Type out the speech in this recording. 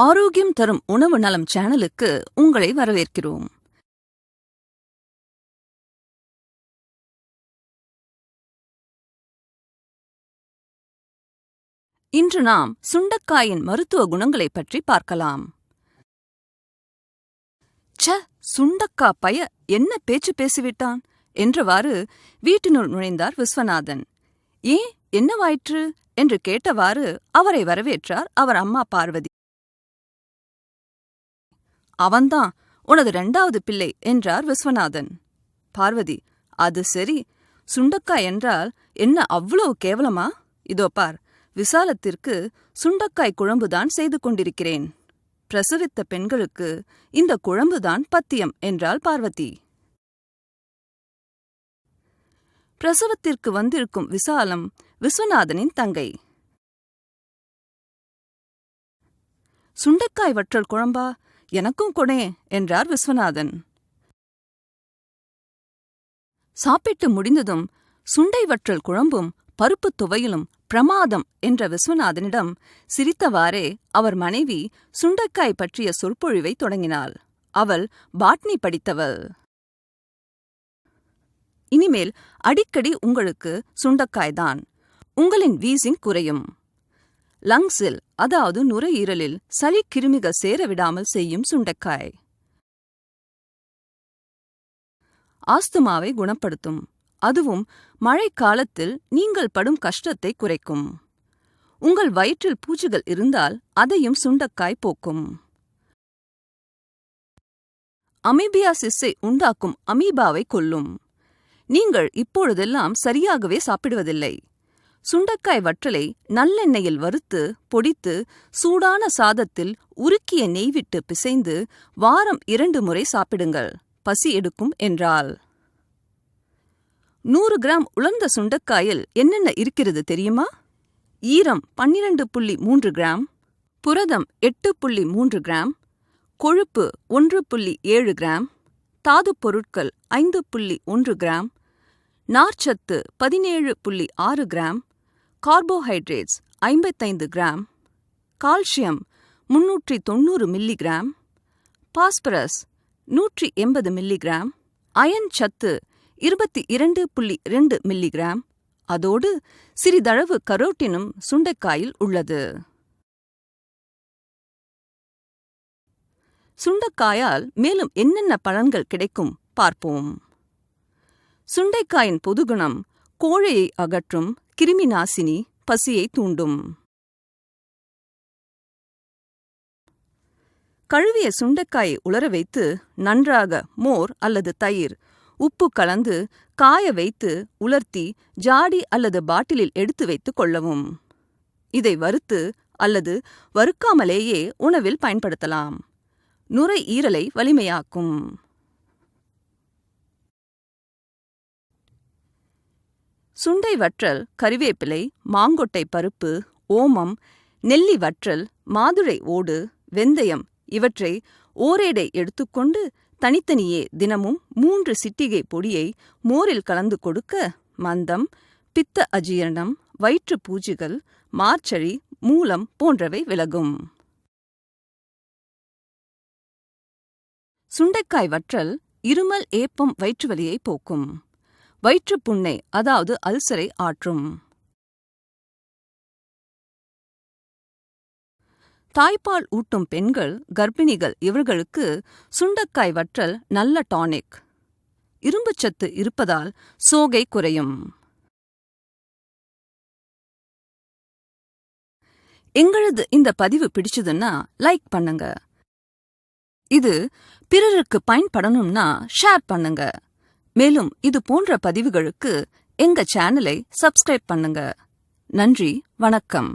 ஆரோக்கியம் தரும் உணவு நலம் சேனலுக்கு உங்களை வரவேற்கிறோம். இன்று நாம் சுண்டக்காயின் மருத்துவ குணங்களைப் பற்றி பார்க்கலாம். ச்ச சுண்டக்கா பய என்ன பேச்சு பேசிவிட்டான்? என்றவாறு வீட்டினுள் நுழைந்தார் விஸ்வநாதன். ஏன் என்னவாயிற்று? என்று கேட்டவாறு அவரை வரவேற்றார் அவர் அம்மா பார்வதி. அவன்தான் உனது இரண்டாவது பிள்ளை என்றார் விஸ்வநாதன். பார்வதி அது சரி சுண்டக்காய் என்றால் என்ன அவ்வளவு கேவலமா? இதோ பார் விசாலத்திற்கு சுண்டக்காய் குழம்புதான் செய்து கொண்டிருக்கிறேன். பிரசவித்த பெண்களுக்கு இந்த குழம்புதான் பத்தியம் என்றாள் பார்வதி. பிரசவத்திற்கு வந்திருக்கும் விசாலம் விஸ்வநாதனின் தங்கை. சுண்டக்காய் வற்றல் குழம்பா? எனக்கும் கொடே என்றார் விஸ்வநாதன். சாப்பிட்டு முடிந்ததும் சுண்டை வற்றல் குழம்பும் பருப்புத் துவையிலும் பிரமாதம் என்ற விஸ்வநாதனிடம் சிரித்தவாறே அவர் மனைவி சுண்டக்காய் பற்றிய சொற்பொழிவை தொடங்கினாள். அவள் பாட்னி படித்தவள். இனிமேல் அடிக்கடி உங்களுக்கு சுண்டக்காய்தான் உங்களின் வீசிங் குறையும். லங்ஸில் அதாவது நுரையீரலில் சளி கிருமிக சேர விடாமல் செய்யும் சுண்டைக்காய். ஆஸ்துமாவை குணப்படுத்தும். அதுவும் மழைக்காலத்தில் நீங்கள் படும் கஷ்டத்தை குறைக்கும். உங்கள் வயிற்றில் பூச்சிகள் இருந்தால் அதையும் சுண்டக்காய் போக்கும். அமீபியாசிஸை உண்டாக்கும் அமீபாவை கொல்லும். நீங்கள் இப்பொழுதெல்லாம் சரியாகவே சாப்பிடுவதில்லை. சுண்டக்காய் வற்றலை நல்லெண்ணெயில் வறுத்து பொடித்து சூடான சாதத்தில் உருக்கிய நெய் விட்டு பிசைந்து வாரம் இரண்டு முறை சாப்பிடுங்கள். பசி எடுக்கும் என்றாள். நூறு கிராம் உலர்ந்த சுண்டக்காயில் என்னென்ன இருக்கிறது தெரியுமா? ஈரம் பன்னிரண்டு புள்ளி மூன்று கிராம் புரதம் எட்டு புள்ளி மூன்று கிராம் கொழுப்பு ஒன்று புள்ளி ஏழு கிராம் தாதுப் பொருட்கள் ஐந்து புள்ளி ஒன்று கிராம் நார்ச்சத்து பதினேழு புள்ளி ஆறு கிராம் கார்போஹைட்ரேட்ஸ் ஐம்பத்தைந்து கிராம் கால்சியம் முன்னூற்றி தொண்ணூறு மில்லிகிராம் பாஸ்பரஸ் நூற்றி எண்பது மில்லிகிராம் அயன் சத்து இருபத்தி இரண்டு புள்ளி இரண்டு மில்லிகிராம். அதோடு சிறிதளவு கரோட்டினும் சுண்டைக்காயில் உள்ளது. சுண்டைக்காயால் மேலும் என்னென்ன பலன்கள் கிடைக்கும் பார்ப்போம். சுண்டைக்காயின் பொதுகுணம் கோழையை அகற்றும் கிருமி நாசினி பசியை தூண்டும். கழுவிய சுண்டைக்காயை உலர வைத்து நன்றாக மோர் அல்லது தயிர் உப்பு கலந்து காய வைத்து உலர்த்தி ஜாடி அல்லது பாட்டிலில் எடுத்து வைத்துக் கொள்ளவும். இதை வறுத்து அல்லது வறுக்காமலேயே உணவில் பயன்படுத்தலாம். நுரையீரலை வலிமையாக்கும். சுண்டை வற்றல் கறிவேப்பிலை மாங்கொட்டை பருப்பு ஓமம் நெல்லி வற்றல் மாதுளை ஓடு வெந்தயம் இவற்றை ஓரேடை எடுத்துக்கொண்டு தனித்தனியே தினமும் மூன்று சிட்டிகை பொடியை மோரில் கலந்து கொடுக்க மந்தம் பித்த அஜீரணம் வயிற்று பூஜிகள் மார்ச்சழி மூலம் போன்றவை விலகும். சுண்டைக்காய் வற்றல் இருமல் ஏப்பம் வயிற்றுவலியை போக்கும். வயிற்றுப்புண்ணை அதாவது அல்சரை ஆற்றும். தாய்ப்பால் ஊட்டும் பெண்கள் கர்ப்பிணிகள் இவர்களுக்கு சுண்டக்காய் வற்றல் நல்ல டானிக். இரும்புச்சத்து இருப்பதால் சோகை குறையும். எங்களது இந்த பதிவு பிடிச்சதுன்னா லைக் பண்ணுங்க. இது பிறருக்கு பயன்படணும்னா ஷேர் பண்ணுங்க. மேலும் இது போன்ற பதிவுகளுக்கு எங்க சேனலை சப்ஸ்கிரைப் பண்ணுங்க. நன்றி வணக்கம்.